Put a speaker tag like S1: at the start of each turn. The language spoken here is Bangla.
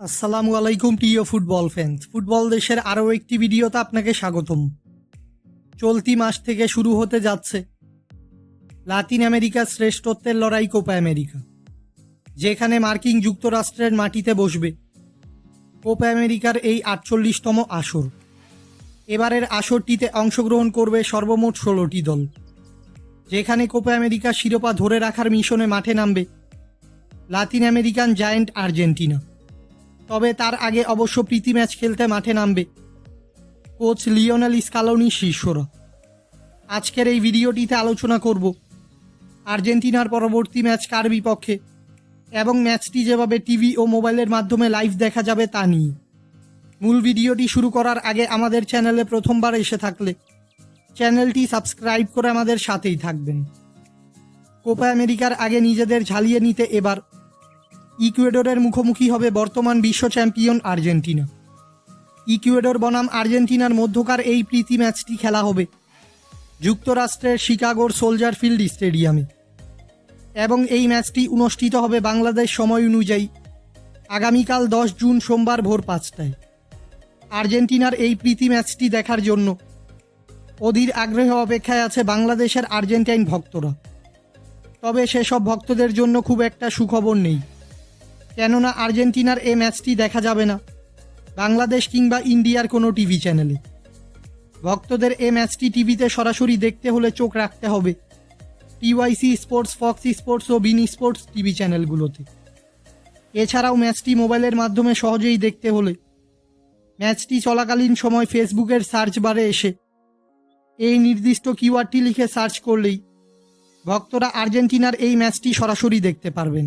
S1: আসসালামু আলাইকুম, প্রিয় ফুটবল ফ্যান্স ফুটবল দেশের আরও একটি ভিডিওতে আপনাকে স্বাগতম। চলতি মাস থেকে শুরু হতে যাচ্ছে লাতিন আমেরিকার শ্রেষ্ঠত্বের লড়াই কোপা আমেরিকা, যেখানে মার্কিন যুক্তরাষ্ট্রের মাটিতে বসবে কোপা আমেরিকার এই আটচল্লিশতম আসর। এবারের আসরটিতে অংশগ্রহণ করবে সর্বমোট ষোলোটি দল, যেখানে কোপা আমেরিকা শিরোপা ধরে রাখার মিশনে মাঠে নামবে লাতিন আমেরিকান জায়েন্ট আর্জেন্টিনা। তবে তার আগে অবশ্য প্রীতি ম্যাচ খেলতে মাঠে নামবে। কোচ লিওনেল স্কালোনি শিষ্যরা আজকের এই ভিডিওটিতে আলোচনা করব আর্জেন্টিনার পরবর্তী ম্যাচ কার বিপক্ষে এবং ম্যাচটি যেভাবে টিভি ও মোবাইলের মাধ্যমে লাইভ দেখা যাবে তা নিয়ে। মূল ভিডিওটি শুরু করার আগে আমাদের চ্যানেলে প্রথমবার এসে থাকলে চ্যানেলটি সাবস্ক্রাইব করে আমাদের সাথেই থাকবেন। কোপা আমেরিকার আগে নিজেদের ঝালিয়ে নিতে এবার ইকুয়েডরের মুখোমুখি হবে বর্তমান বিশ্ব চ্যাম্পিয়ন আর্জেন্টিনা। ইকুয়েডর বনাম আর্জেন্টিনার মধ্যকার এই প্রীতি ম্যাচটি খেলা হবে যুক্তরাষ্ট্রের শিকাগোর সোলজার ফিল্ড স্টেডিয়ামে। এবং এই ম্যাচটি অনুষ্ঠিত হবে বাংলাদেশ সময় অনুযায়ী আগামীকাল দশ জুন সোমবার ভোর পাঁচটায়। আর্জেন্টিনার এই প্রীতি ম্যাচটি দেখার জন্য অধীর আগ্রহ অপেক্ষায় আছে বাংলাদেশের আর্জেন্টাইন ভক্তরা। তবে সেসব ভক্তদের জন্য খুব একটা সুখবর নেই। কেননা আর্জেন্টিনার এই ম্যাচটি দেখা যাবে না। বাংলাদেশ কিংবা ইন্ডিয়ার কোনো টিভি চ্যানেলে। ভক্তদের এই ম্যাচটি টিভিতে সরাসরি দেখতে হলে চোখ রাখতে হবে। T Y C sports, Fox Sports ও বিনি স্পোর্টস টিভি চ্যানেলগুলোতে। এছাড়াও ম্যাচটি মোবাইলের মাধ্যমে সহজেই দেখতে হলে। ম্যাচটি চলাকালীন সময় ফেসবুকের সার্চ বারে এসে। এই নির্দিষ্ট কিওয়ার্ডটি লিখে সার্চ করলেই ভক্তরা আর্জেন্টিনার এই ম্যাচটি সরাসরি দেখতে পারবেন।